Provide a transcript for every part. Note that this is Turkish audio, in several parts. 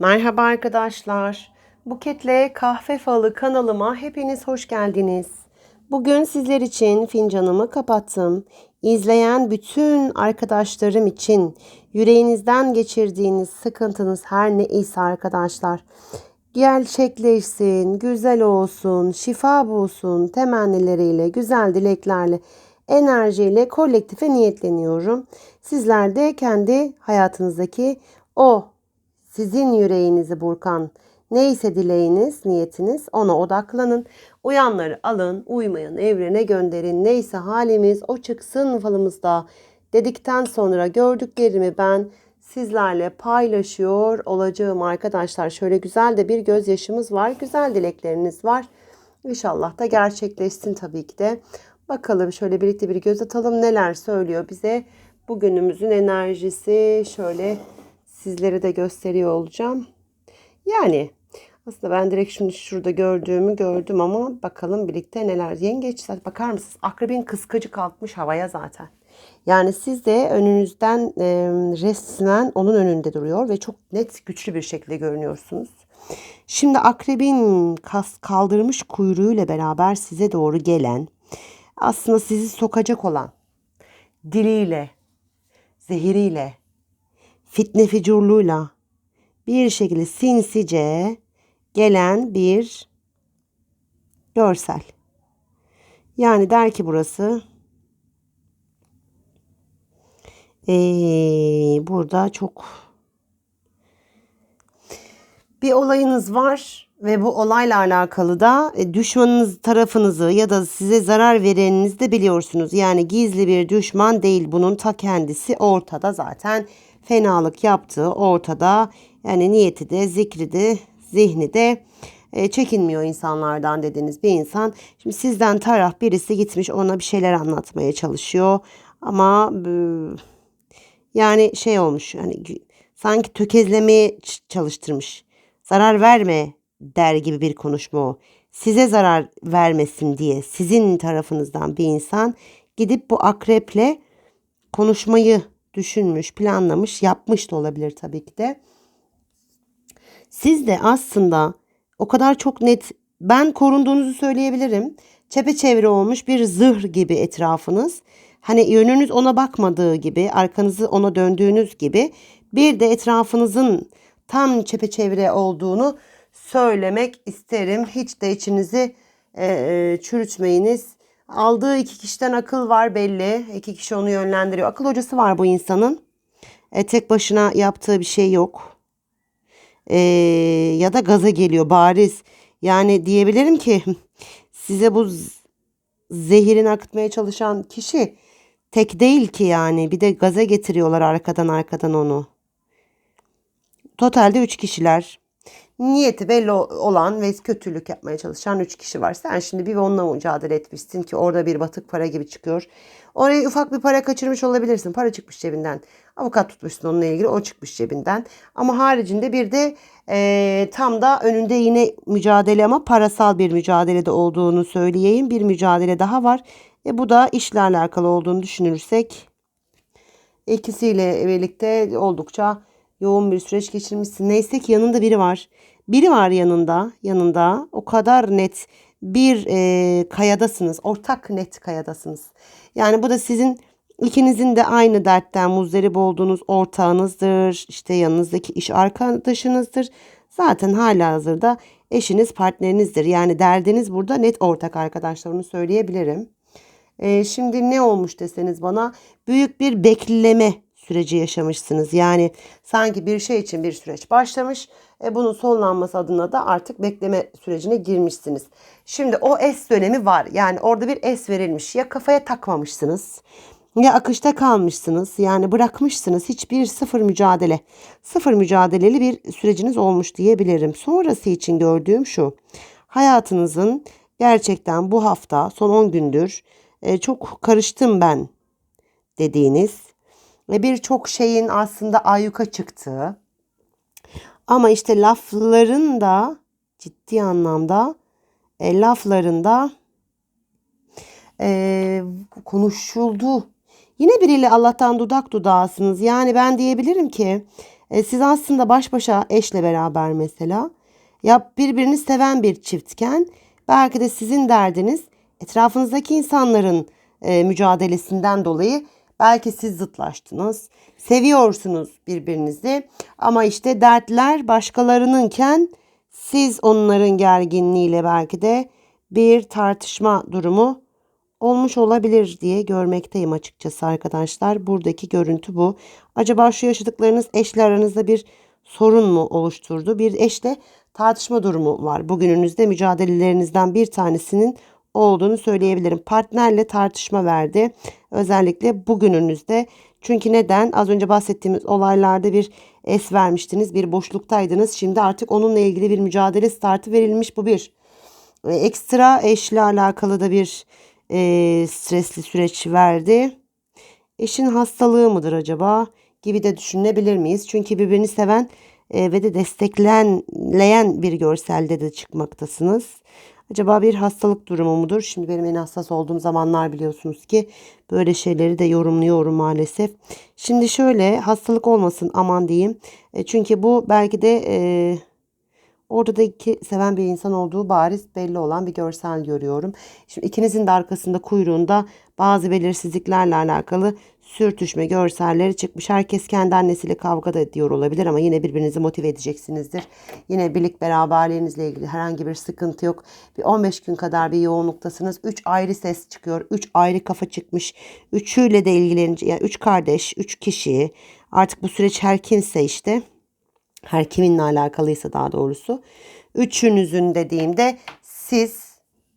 Merhaba arkadaşlar. Buketle Kahve Falı kanalıma hepiniz hoş geldiniz. Bugün sizler için fincanımı kapattım. İzleyen bütün arkadaşlarım için yüreğinizden geçirdiğiniz sıkıntınız her ne ise arkadaşlar. Gerçekleşsin, güzel olsun, şifa bulsun temennileriyle, güzel dileklerle, enerjiyle kolektife niyetleniyorum. Sizler de kendi hayatınızdaki o sizin yüreğinizi burkan neyse dileğiniz, niyetiniz ona odaklanın. Uyanları alın, uymayan evrene gönderin. Neyse halimiz o çıksın falımızda dedikten sonra gördüklerimi ben sizlerle paylaşıyor olacağım arkadaşlar. Şöyle güzel de bir gözyaşımız var. Güzel dilekleriniz var. İnşallah da gerçekleşsin tabii ki de. Bakalım şöyle birlikte bir göz atalım neler söylüyor bize. Bugünümüzün enerjisi şöyle sizlere de gösteriyor olacağım. Yani aslında ben direkt şimdi şurada gördüğümü gördüm ama bakalım birlikte neler. Yengeç bakar mısınız? Akrebin kıskacı kalkmış havaya zaten. Yani siz de önünüzden e, resmen onun önünde duruyor ve çok net güçlü bir şekilde görünüyorsunuz. Şimdi akrebin kas kaldırmış kuyruğuyla beraber size doğru gelen aslında sizi sokacak olan diliyle, zehiriyle, fitne ficurluğuyla bir şekilde sinsice gelen bir görsel. Yani der ki burası ee, burada çok bir olayınız var ve bu olayla alakalı da e, düşmanınız tarafınızı ya da size zarar vereninizi de biliyorsunuz. Yani gizli bir düşman değil bunun ta kendisi ortada zaten fenalık yaptığı ortada. Yani niyeti de zikri de zihni de e, çekinmiyor insanlardan dediğiniz bir insan. Şimdi sizden taraf birisi gitmiş ona bir şeyler anlatmaya çalışıyor. Ama e, yani şey olmuş hani sanki tökezlemeye çalıştırmış. Zarar verme der gibi bir konuşma o. Size zarar vermesin diye sizin tarafınızdan bir insan gidip bu akreple konuşmayı düşünmüş, planlamış, yapmış da olabilir tabii ki de. Siz de aslında o kadar çok net ben korunduğunuzu söyleyebilirim. Çepeçevre olmuş bir zırh gibi etrafınız. Hani yönünüz ona bakmadığı gibi, arkanızı ona döndüğünüz gibi bir de etrafınızın tam çepeçevre olduğunu söylemek isterim. Hiç de içinizi e, e, çürütmeyiniz. Aldığı iki kişiden akıl var belli. İki kişi onu yönlendiriyor. Akıl hocası var bu insanın. E, tek başına yaptığı bir şey yok. E, ya da gaza geliyor bariz. Yani diyebilirim ki size bu zehirin akıtmaya çalışan kişi tek değil ki yani. Bir de gaza getiriyorlar arkadan arkadan onu. Totalde 3 kişiler niyeti belli olan ve kötülük yapmaya çalışan 3 kişi var. Sen şimdi bir onunla mücadele etmişsin ki orada bir batık para gibi çıkıyor. Oraya ufak bir para kaçırmış olabilirsin. Para çıkmış cebinden. Avukat tutmuşsun onunla ilgili o çıkmış cebinden. Ama haricinde bir de e, tam da önünde yine mücadele ama parasal bir mücadelede olduğunu söyleyeyim. Bir mücadele daha var. E, bu da işle alakalı olduğunu düşünürsek ikisiyle birlikte oldukça yoğun bir süreç geçirmişsin. Neyse ki yanında biri var. Biri var yanında, yanında. O kadar net bir e, kayadasınız. Ortak net kayadasınız. Yani bu da sizin ikinizin de aynı dertten muzdarip olduğunuz ortağınızdır. İşte yanınızdaki iş arkadaşınızdır. Zaten hala hazırda eşiniz partnerinizdir. Yani derdiniz burada net ortak arkadaşlar onu söyleyebilirim. E, şimdi ne olmuş deseniz bana büyük bir bekleme süreci yaşamışsınız. Yani sanki bir şey için bir süreç başlamış. E, bunun sonlanması adına da artık bekleme sürecine girmişsiniz. Şimdi o es dönemi var. Yani orada bir es verilmiş. Ya kafaya takmamışsınız ya akışta kalmışsınız. Yani bırakmışsınız. Hiçbir sıfır mücadele. Sıfır mücadeleli bir süreciniz olmuş diyebilirim. Sonrası için gördüğüm şu. Hayatınızın gerçekten bu hafta son 10 gündür e, çok karıştım ben dediğiniz birçok şeyin aslında ayyuka çıktığı ama işte lafların da ciddi anlamda e, laflarında e, konuşuldu. Yine biriyle Allah'tan dudak dudağısınız. Yani ben diyebilirim ki E, siz aslında baş başa eşle beraber mesela ya birbirini seven bir çiftken belki de sizin derdiniz etrafınızdaki insanların e, mücadelesinden dolayı belki siz zıtlaştınız. Seviyorsunuz birbirinizi ama işte dertler başkalarınınken siz onların gerginliğiyle belki de bir tartışma durumu olmuş olabilir diye görmekteyim açıkçası arkadaşlar. Buradaki görüntü bu. Acaba şu yaşadıklarınız eşle aranızda bir sorun mu oluşturdu? Bir eşle tartışma durumu var. Bugününüzde mücadelelerinizden bir tanesinin olduğunu söyleyebilirim. Partnerle tartışma verdi. Özellikle bugününüzde. Çünkü neden? Az önce bahsettiğimiz olaylarda bir es vermiştiniz. Bir boşluktaydınız. Şimdi artık onunla ilgili bir mücadele startı verilmiş. Bu bir. Ekstra eşle alakalı da bir e, stresli süreç verdi. Eşin hastalığı mıdır acaba gibi de düşünebilir miyiz? Çünkü birbirini seven e, ve de destekleyen bir görselde de çıkmaktasınız. Acaba bir hastalık durumu mudur? Şimdi benim en hassas olduğum zamanlar biliyorsunuz ki böyle şeyleri de yorumluyorum maalesef. Şimdi şöyle hastalık olmasın aman diyeyim. E, çünkü bu belki de e, orada da iki seven bir insan olduğu bariz belli olan bir görsel görüyorum. Şimdi ikinizin de arkasında kuyruğunda bazı belirsizliklerle alakalı sürtüşme görselleri çıkmış. Herkes kendi annesiyle kavga da ediyor olabilir ama yine birbirinizi motive edeceksinizdir. Yine birlik beraberliğinizle ilgili herhangi bir sıkıntı yok. Bir 15 gün kadar bir yoğunluktasınız. 3 ayrı ses çıkıyor. 3 ayrı kafa çıkmış. Üçüyle de ilgilenecek. Yani 3 kardeş, 3 kişi. Artık bu süreç her kimse işte. Her kiminle alakalıysa daha doğrusu. Üçünüzün dediğimde siz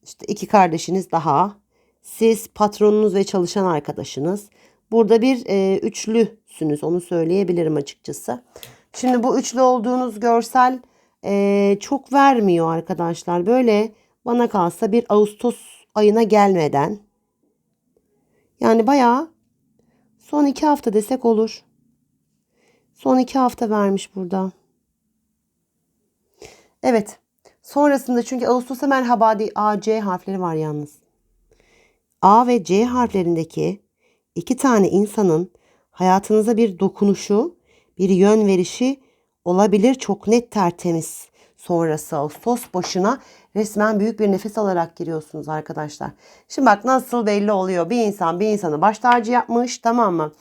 işte iki kardeşiniz daha. Siz patronunuz ve çalışan arkadaşınız. Burada bir e, üçlüsünüz onu söyleyebilirim açıkçası. Şimdi bu üçlü olduğunuz görsel e, çok vermiyor arkadaşlar. Böyle bana kalsa bir Ağustos ayına gelmeden yani bayağı son iki hafta desek olur. Son iki hafta vermiş burada. Evet. Sonrasında çünkü Ağustos'a merhaba diye A, C harfleri var yalnız. A ve C harflerindeki iki tane insanın hayatınıza bir dokunuşu, bir yön verişi olabilir çok net tertemiz. Sonrası Ağustos başına resmen büyük bir nefes alarak giriyorsunuz arkadaşlar. Şimdi bak nasıl belli oluyor. Bir insan bir insanı baş tacı yapmış tamam mı?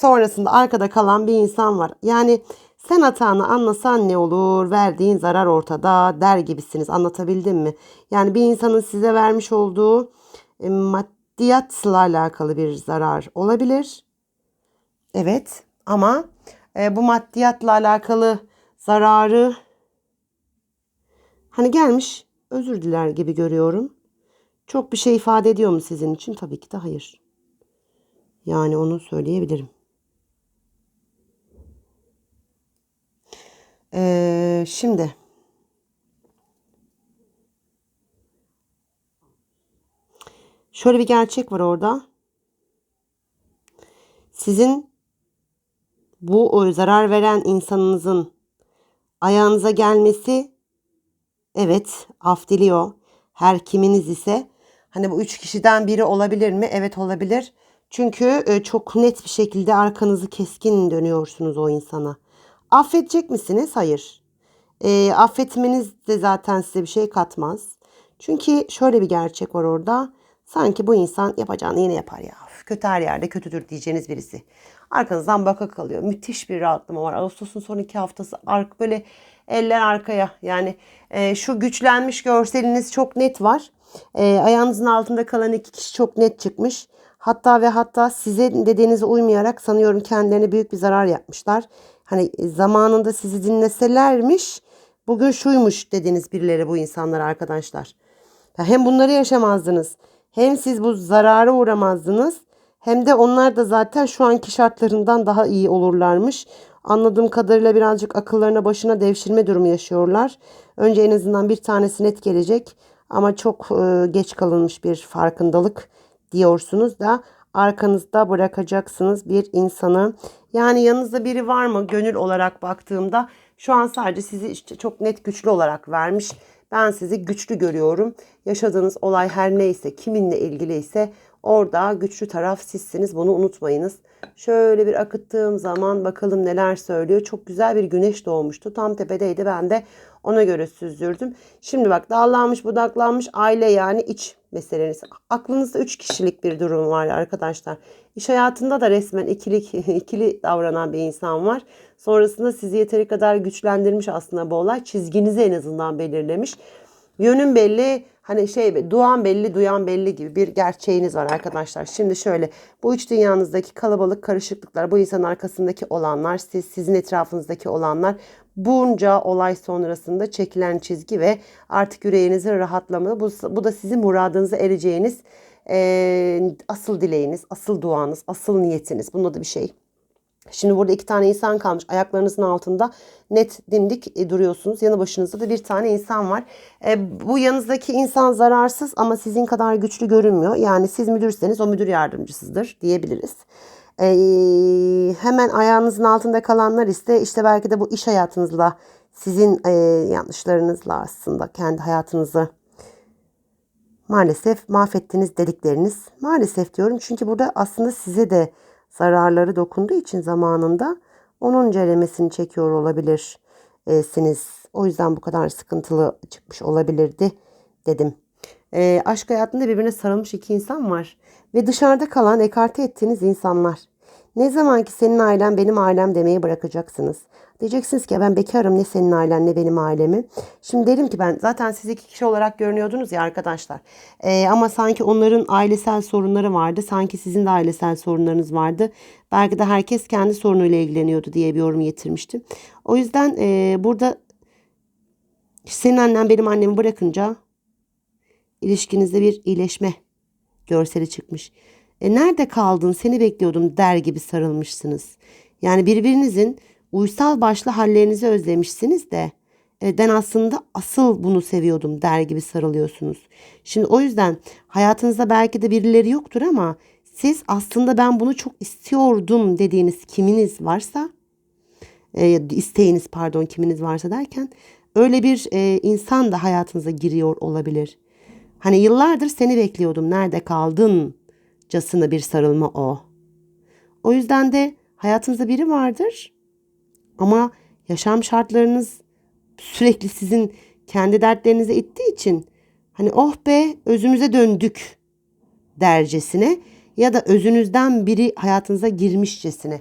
Sonrasında arkada kalan bir insan var. Yani sen hatanı anlasan ne olur? Verdiğin zarar ortada der gibisiniz. Anlatabildim mi? Yani bir insanın size vermiş olduğu e, maddiyatla alakalı bir zarar olabilir. Evet ama e, bu maddiyatla alakalı zararı hani gelmiş özür diler gibi görüyorum. Çok bir şey ifade ediyor mu sizin için? Tabii ki de hayır. Yani onu söyleyebilirim. Ee, şimdi şöyle bir gerçek var orada. Sizin bu zarar veren insanınızın ayağınıza gelmesi evet af diliyor. Her kiminiz ise hani bu üç kişiden biri olabilir mi? Evet olabilir. Çünkü e, çok net bir şekilde arkanızı keskin dönüyorsunuz o insana. Affedecek misiniz? Hayır. E, affetmeniz de zaten size bir şey katmaz. Çünkü şöyle bir gerçek var orada. Sanki bu insan yapacağını yine yapar ya. Kötü her yerde kötüdür diyeceğiniz birisi. Arkanızdan baka kalıyor. Müthiş bir rahatlama var. Ağustos'un son iki haftası ark böyle eller arkaya. Yani e, şu güçlenmiş görseliniz çok net var. E, ayağınızın altında kalan iki kişi çok net çıkmış. Hatta ve hatta size dediğinize uymayarak sanıyorum kendilerine büyük bir zarar yapmışlar. Hani zamanında sizi dinleselermiş bugün şuymuş dediniz birileri bu insanlar arkadaşlar. Ya hem bunları yaşamazdınız hem siz bu zarara uğramazdınız hem de onlar da zaten şu anki şartlarından daha iyi olurlarmış. Anladığım kadarıyla birazcık akıllarına başına devşirme durumu yaşıyorlar. Önce en azından bir tanesi net gelecek ama çok e, geç kalınmış bir farkındalık diyorsunuz da arkanızda bırakacaksınız bir insanı. Yani yanınızda biri var mı gönül olarak baktığımda şu an sadece sizi işte çok net güçlü olarak vermiş. Ben sizi güçlü görüyorum. Yaşadığınız olay her neyse, kiminle ilgiliyse Orada güçlü taraf sizsiniz. Bunu unutmayınız. Şöyle bir akıttığım zaman bakalım neler söylüyor. Çok güzel bir güneş doğmuştu. Tam tepedeydi. Ben de ona göre süzdürdüm. Şimdi bak dallanmış budaklanmış aile yani iç meseleniz. Aklınızda üç kişilik bir durum var arkadaşlar. İş hayatında da resmen ikili, ikili davranan bir insan var. Sonrasında sizi yeteri kadar güçlendirmiş aslında bu olay. Çizginizi en azından belirlemiş. Yönün belli, hani şey duan belli, duyan belli gibi bir gerçeğiniz var arkadaşlar. Şimdi şöyle bu üç dünyanızdaki kalabalık karışıklıklar, bu insanın arkasındaki olanlar, siz sizin etrafınızdaki olanlar bunca olay sonrasında çekilen çizgi ve artık yüreğinizin rahatlaması bu, bu da sizin muradınıza ereceğiniz e, asıl dileğiniz, asıl duanız, asıl niyetiniz. Bunda da bir şey. Şimdi burada iki tane insan kalmış. Ayaklarınızın altında net dimdik e, duruyorsunuz. Yanı başınızda da bir tane insan var. E, bu yanınızdaki insan zararsız ama sizin kadar güçlü görünmüyor. Yani siz müdürseniz o müdür yardımcısıdır diyebiliriz. E, hemen ayağınızın altında kalanlar ise işte belki de bu iş hayatınızla sizin e, yanlışlarınızla aslında kendi hayatınızı maalesef mahvettiniz dedikleriniz. Maalesef diyorum çünkü burada aslında size de zararları dokunduğu için zamanında onun ceremesini çekiyor olabilirsiniz. O yüzden bu kadar sıkıntılı çıkmış olabilirdi dedim. E, aşk hayatında birbirine sarılmış iki insan var. Ve dışarıda kalan ekarte ettiğiniz insanlar. Ne zaman ki senin ailen benim ailem demeyi bırakacaksınız. Diyeceksiniz ki ben bekarım ne senin ailen ne benim ailemi. Şimdi derim ki ben zaten siz iki kişi olarak görünüyordunuz ya arkadaşlar. Ee, ama sanki onların ailesel sorunları vardı. Sanki sizin de ailesel sorunlarınız vardı. Belki de herkes kendi sorunuyla ilgileniyordu diye bir yorum getirmiştim. O yüzden e, burada senin annen benim annemi bırakınca ilişkinizde bir iyileşme görseli çıkmış. E, nerede kaldın seni bekliyordum der gibi sarılmışsınız. Yani birbirinizin uysal başlı hallerinizi özlemişsiniz de e, ben aslında asıl bunu seviyordum der gibi sarılıyorsunuz. Şimdi o yüzden hayatınızda belki de birileri yoktur ama siz aslında ben bunu çok istiyordum dediğiniz kiminiz varsa e, isteğiniz pardon kiminiz varsa derken öyle bir e, insan da hayatınıza giriyor olabilir. Hani yıllardır seni bekliyordum nerede kaldın casına bir sarılma o. O yüzden de hayatınızda biri vardır ama yaşam şartlarınız sürekli sizin kendi dertlerinize ittiği için hani oh be özümüze döndük dercesine ya da özünüzden biri hayatınıza girmişçesine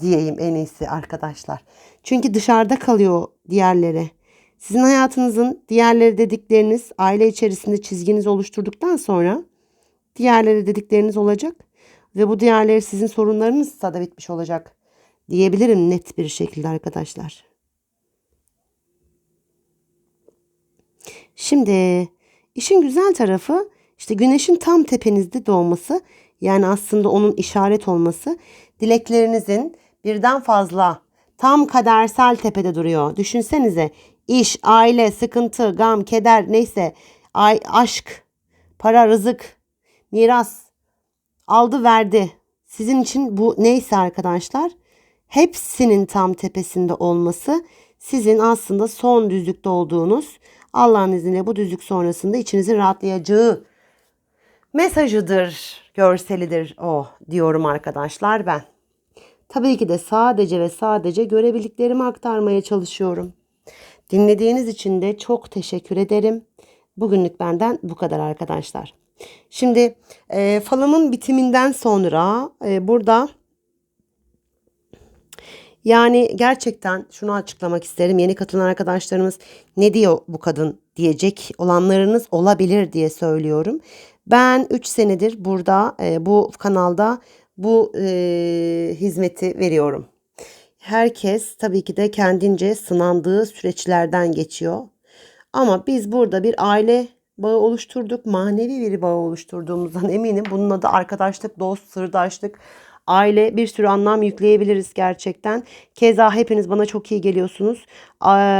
diyeyim en iyisi arkadaşlar. Çünkü dışarıda kalıyor diğerleri. Sizin hayatınızın diğerleri dedikleriniz aile içerisinde çizginizi oluşturduktan sonra diğerleri dedikleriniz olacak ve bu diğerleri sizin sorunlarınızsa da bitmiş olacak diyebilirim net bir şekilde arkadaşlar. Şimdi işin güzel tarafı işte güneşin tam tepenizde doğması yani aslında onun işaret olması dileklerinizin birden fazla tam kadersel tepede duruyor. Düşünsenize iş, aile, sıkıntı, gam, keder neyse ay, aşk, para, rızık, miras aldı verdi. Sizin için bu neyse arkadaşlar hepsinin tam tepesinde olması sizin aslında son düzlükte olduğunuz Allah'ın izniyle bu düzlük sonrasında içinizin rahatlayacağı mesajıdır, görselidir o diyorum arkadaşlar ben. Tabii ki de sadece ve sadece görebildiklerimi aktarmaya çalışıyorum. Dinlediğiniz için de çok teşekkür ederim. Bugünlük benden bu kadar arkadaşlar. Şimdi e, falımın bitiminden sonra e, burada yani gerçekten şunu açıklamak isterim. Yeni katılan arkadaşlarımız ne diyor bu kadın diyecek olanlarınız olabilir diye söylüyorum. Ben 3 senedir burada e, bu kanalda bu e, hizmeti veriyorum. Herkes tabii ki de kendince sınandığı süreçlerden geçiyor. Ama biz burada bir aile bağı oluşturduk. Manevi bir bağ oluşturduğumuzdan eminim. Bunun adı arkadaşlık, dost, sırdaşlık, aile bir sürü anlam yükleyebiliriz gerçekten. Keza hepiniz bana çok iyi geliyorsunuz.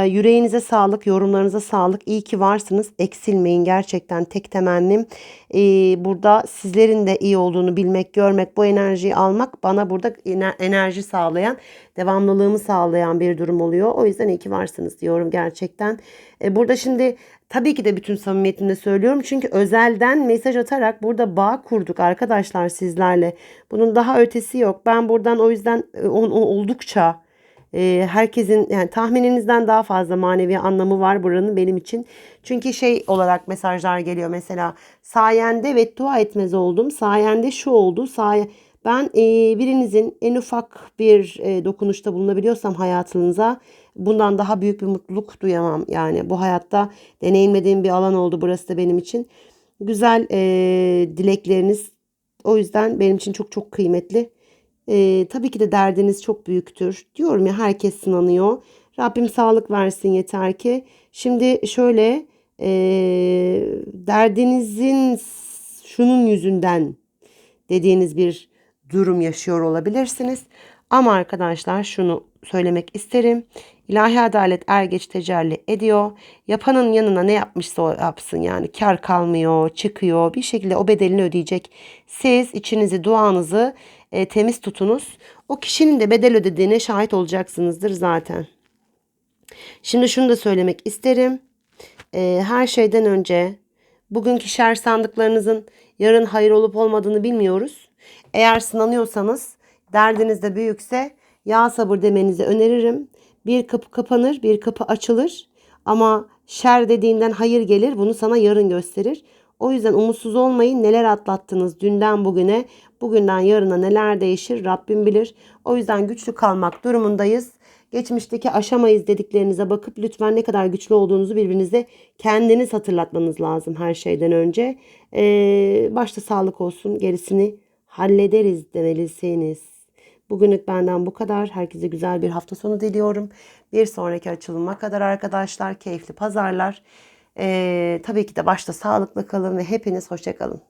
Yüreğinize sağlık, yorumlarınıza sağlık. İyi ki varsınız. Eksilmeyin gerçekten tek temennim. Ee, burada sizlerin de iyi olduğunu bilmek, görmek, bu enerjiyi almak bana burada ener- enerji sağlayan, devamlılığımı sağlayan bir durum oluyor. O yüzden iyi ki varsınız diyorum gerçekten. Ee, burada şimdi tabii ki de bütün samimiyetimle söylüyorum. Çünkü özelden mesaj atarak burada bağ kurduk arkadaşlar sizlerle. Bunun daha ötesi yok. Ben buradan o yüzden e, oldukça e, herkesin yani tahmininizden daha fazla manevi anlamı var buranın benim için. Çünkü şey olarak mesajlar geliyor mesela sayende ve dua etmez oldum. Sayende şu oldu. Say ben e, birinizin en ufak bir e, dokunuşta bulunabiliyorsam hayatınıza bundan daha büyük bir mutluluk duyamam. Yani bu hayatta deneyimlediğim bir alan oldu burası da benim için. Güzel e, dilekleriniz o yüzden benim için çok çok kıymetli. Ee, tabii ki de derdiniz çok büyüktür. Diyorum ya herkes sınanıyor. Rabbim sağlık versin yeter ki. Şimdi şöyle e, derdinizin şunun yüzünden dediğiniz bir durum yaşıyor olabilirsiniz. Ama arkadaşlar şunu söylemek isterim. İlahi adalet er geç tecelli ediyor. Yapanın yanına ne yapmışsa o yapsın yani kar kalmıyor, çıkıyor. Bir şekilde o bedelini ödeyecek. Siz içinizi, duanızı e, temiz tutunuz. O kişinin de bedel ödediğine şahit olacaksınızdır zaten. Şimdi şunu da söylemek isterim. Ee, her şeyden önce bugünkü şer sandıklarınızın yarın hayır olup olmadığını bilmiyoruz. Eğer sınanıyorsanız derdiniz de büyükse ya sabır demenizi öneririm. Bir kapı kapanır, bir kapı açılır. Ama şer dediğinden hayır gelir. Bunu sana yarın gösterir. O yüzden umutsuz olmayın. Neler atlattınız dünden bugüne, bugünden yarına neler değişir Rabbim bilir. O yüzden güçlü kalmak durumundayız. Geçmişteki aşamayız dediklerinize bakıp lütfen ne kadar güçlü olduğunuzu birbirinize kendiniz hatırlatmanız lazım her şeyden önce. Ee, başta sağlık olsun gerisini hallederiz demelisiniz. Bugünlük benden bu kadar. Herkese güzel bir hafta sonu diliyorum. Bir sonraki açılıma kadar arkadaşlar keyifli pazarlar. Ee, tabii ki de başta sağlıklı kalın ve hepiniz hoşça kalın.